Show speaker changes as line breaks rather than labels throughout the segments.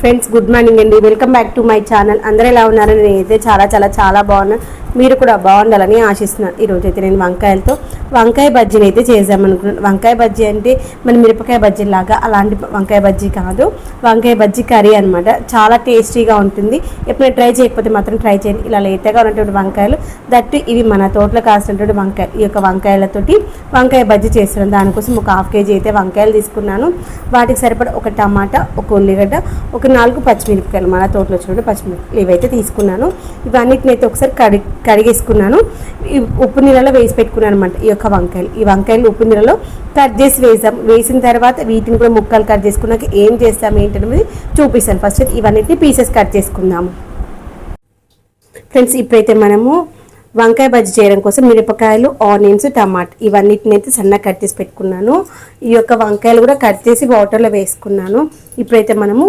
Friends good morning అండి. Welcome back to my channel అందరూ ఎలా ఉన్నారని నేనైతే చాలా చాలా చాలా బాగున్నాను మీరు కూడా బాగుండాలని ఆశిస్తున్నాను. ఈరోజు అయితే నేను వంకాయలతో వంకాయ బజ్జీని అయితే చేసామనుకున్నాను వంకాయ బజ్జీ అంటే మన మిరపకాయ బజ్జీ లాగా అలాంటి వంకాయ బజ్జీ కాదు. వంకాయ బజ్జీ కర్రీ అనమాట చాలా టేస్టీగా ఉంటుంది. ఎప్పుడైనా ట్రై చేయకపోతే మాత్రం ట్రై చేయండి. ఇలా లేతగా ఉన్నటువంటి వంకాయలు దట్టు ఇవి మన తోటలో కాసినటువంటి వంకాయలు ఈ యొక్క వంకాయలతోటి వంకాయ బజ్జీ చేస్తున్నాను. దానికోసం ఒక హాఫ్ కేజీ అయితే వంకాయలు తీసుకున్నాను. వాటికి సరిపడ ఒక టమాటా ఒక ఉల్లిగడ్డ ఒక నాలుగు పచ్చిమిరపకాయలు మన తోటలో వచ్చినటువంటి పచ్చిమిరపకాయలు. ఇవైతే తీసుకున్నాను. ఇవన్నిటిని అయితే ఒకసారి కడిగి కడిగేసుకున్నాను. ఉప్పు నీళ్ళలో వేసి పెట్టుకున్నాను అనమాట ఈ యొక్క వంకాయలు. ఈ వంకాయలు ఉప్పు నీళ్ళలో కట్ చేసి వేసాం. వేసిన తర్వాత వీటిని కూడా ముక్కలు కట్ చేసుకున్నాక ఏం చేస్తాం ఏంటనేది చూపిస్తాను. ఫస్ట్ ఇవన్నిటిని పీసెస్ కట్ చేసుకుందాము ఫ్రెండ్స్ ఇప్పుడైతే మనము వంకాయ బజ్జీ చేయడం కోసం మిరపకాయలు ఆనియన్స్ టమాటా ఇవన్నిటిని అయితే సన్నగా కట్ చేసి పెట్టుకున్నాను. ఈ యొక్క వంకాయలు కూడా కట్ చేసి వాటర్లో వేసుకున్నాను. ఇప్పుడైతే మనము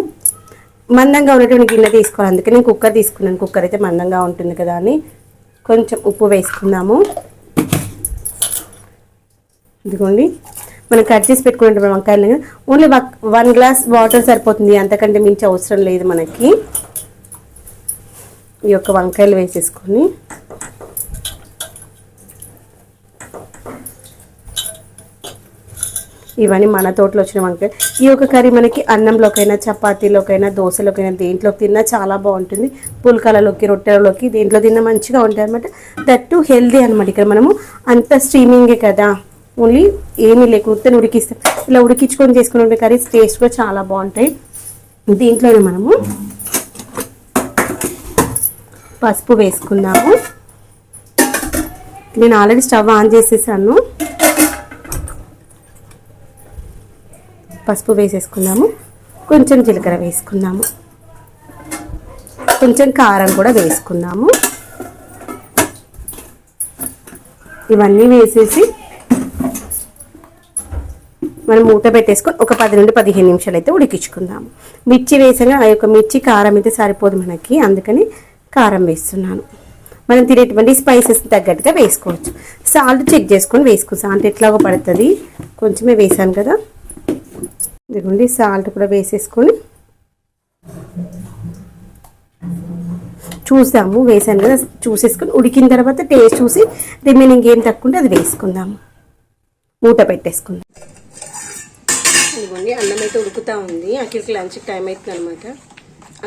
మందంగా ఉన్నటువంటి గిన్నె తీసుకోవాలి. అందుకే నేను కుక్కర్ తీసుకున్నాను. కుక్కర్ అయితే మందంగా ఉంటుంది కదా అని. కొంచెం ఉప్పు వేసుకుందాము. ఇదిగోండి. మనం కట్ చేసి పెట్టుకున్నటువంటి వంకాయలు ఓన్లీ వన్ గ్లాస్ వాటర్ సరిపోతుంది. అంతకంటే మించి అవసరం లేదు మనకి. ఈ యొక్క వంకాయలు వేసేసుకొని. ఇవన్నీ మన తోటలో వచ్చిన వంకాయ ఈ యొక్క కర్రీ మనకి అన్నంలోకైనా చపాతీలోకైనా దోశలోకైనా దేంట్లోకి తిన్నా చాలా బాగుంటుంది. పుల్కాలలోకి రొట్టెలలోకి దేంట్లో తిన్నా మంచిగా ఉంటాయి అనమాట దట్టు హెల్దీ అనమాట ఇక్కడ మనము అంత స్ట్రీమింగే కదా. ఓన్లీ ఏమీ లేకపోతే ఉడికిస్తాం ఇలా ఉడికించుకొని చేసుకుని కర్రీస్ టేస్ట్ కూడా చాలా బాగుంటాయి. దీంట్లోనే మనము పసుపు వేసుకుందాము. నేను ఆల్రెడీ స్టవ్ ఆన్ చేసేసాను. పసుపు వేసేసుకున్నాము. కొంచెం జీలకర్ర వేసుకుందాము కొంచెం కారం కూడా వేసుకుందాము ఇవన్నీ వేసేసి మనం మూత పెట్టేసుకొని ఒక పది నుండి పదిహేను నిమిషాలు అయితే ఉడికించుకుందాము. మిర్చి వేసాక ఆ యొక్క మిర్చి కారం అయితే సరిపోదు మనకి అందుకని కారం వేస్తున్నాను. మనం తినేటువంటి స్పైసెస్ తగ్గట్టుగా వేసుకోవచ్చు. సాల్ట్ చెక్ చేసుకొని వేసుకో సాల్ట్ ఎట్లాగో పడుతుంది? కొంచెమే వేసాను కదా. ఇదిగోండి సాల్ట్ కూడా వేసేసుకొని చూసాము వేసాను కదా చూసేసుకొని ఉడికిన తర్వాత టేస్ట్ చూసి రిమైనింగ్ ఏం తక్కువ ఉంటే అది వేసుకుందాము. మూట పెట్టేసుకుందాం. ఇదిగోండి అన్నం అయితే ఉడుకుతూ ఉంది. అక్కడికి లంచ్ టైం అవుతుంది అనమాట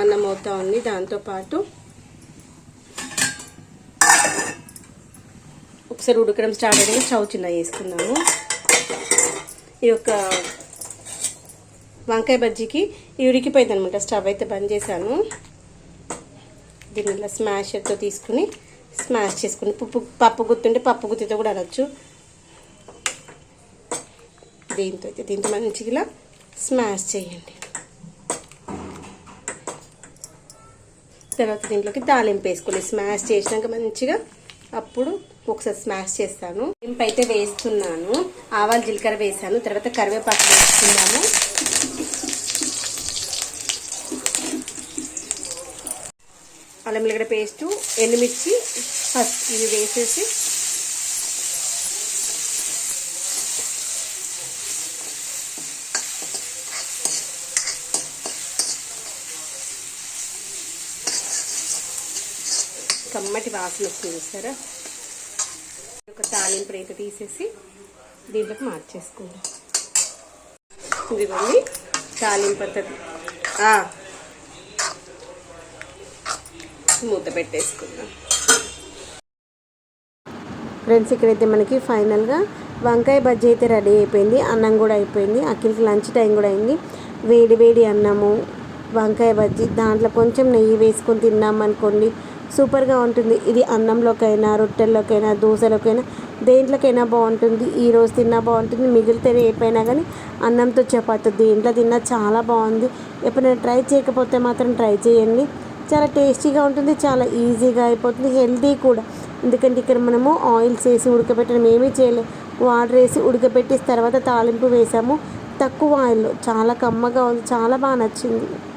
అన్నం అవుతూ ఉంది దాంతోపాటు ఒకసారి ఉడకడం స్టార్ట్ అయితే స్టవ్ చిన్న వేసుకున్నాము ఈ యొక్క వంకాయ బజ్జీకి ఇది ఉడికిపోయింది అనమాట స్టవ్ అయితే బంద్ చేశాను. దీన్ని ఇలా స్మాషర్తో తీసుకుని స్మాష్ చేసుకుని పప్పు పప్పు గుత్తుంటే పప్పు గుత్తితో కూడా అనొచ్చు. దీంతో అయితే దీంతో మంచిగా ఇలా స్మాష్ చేయండి. తర్వాత దీంట్లోకి తాలింపు వేసుకోండి స్మాష్ చేసినాక మంచిగా అప్పుడు ఒకసారి స్మాష్ చేస్తాను ఇంపు అయితే వేస్తున్నాను. ఆవాలు జీలకర్ర వేసాను తర్వాత కరివేపాకు వేసుకుందాము. అల్లం వెల్లిగడ్డ పేస్టు ఎండుమిర్చి ఫస్ట్ ఇవి వేసేసి కమ్మటి వాసన వస్తుంది సరే ఒక తాలింపు రేత తీసేసి దీంట్లోకి మార్చేసుకుందాం. ఇదిగోండి తాలింపు మూత పెట్టేసుకుందాం. ఫ్రెండ్స్ ఇక్కడైతే మనకి ఫైనల్గా వంకాయ బజ్జీ అయితే రెడీ అయిపోయింది అన్నం కూడా అయిపోయింది అఖిల్కి లంచ్ టైం కూడా అయింది. వేడి వేడి అన్నము వంకాయ బజ్జీ దాంట్లో కొంచెం నెయ్యి వేసుకొని తిన్నామనుకోండి సూపర్గా ఉంటుంది. ఇది అన్నంలోకైనా రొట్టెల్లోకైనా దోశలోకైనా దేంట్లోకైనా బాగుంటుంది. ఈ రోజు తిన్నా బాగుంటుంది. మిగిలితే రేపైనా కానీ అన్నంతో చపాతి దేంట్లో తిన్నా చాలా బాగుంది. ఎప్పుడైనా ట్రై చేయకపోతే మాత్రం ట్రై చేయండి. చాలా టేస్టీగా ఉంటుంది. చాలా ఈజీగా అయిపోతుంది. హెల్తీ కూడా. ఎందుకంటే ఇక్కడ మనము ఆయిల్స్ వేసి ఉడకబెట్టడం ఏమీ చేయలేదు వాటర్ వేసి ఉడకబెట్టి తర్వాత తాలింపు వేసాము. తక్కువ ఆయిల్లో. చాలా కమ్మగా ఉంది. చాలా బాగా నచ్చింది.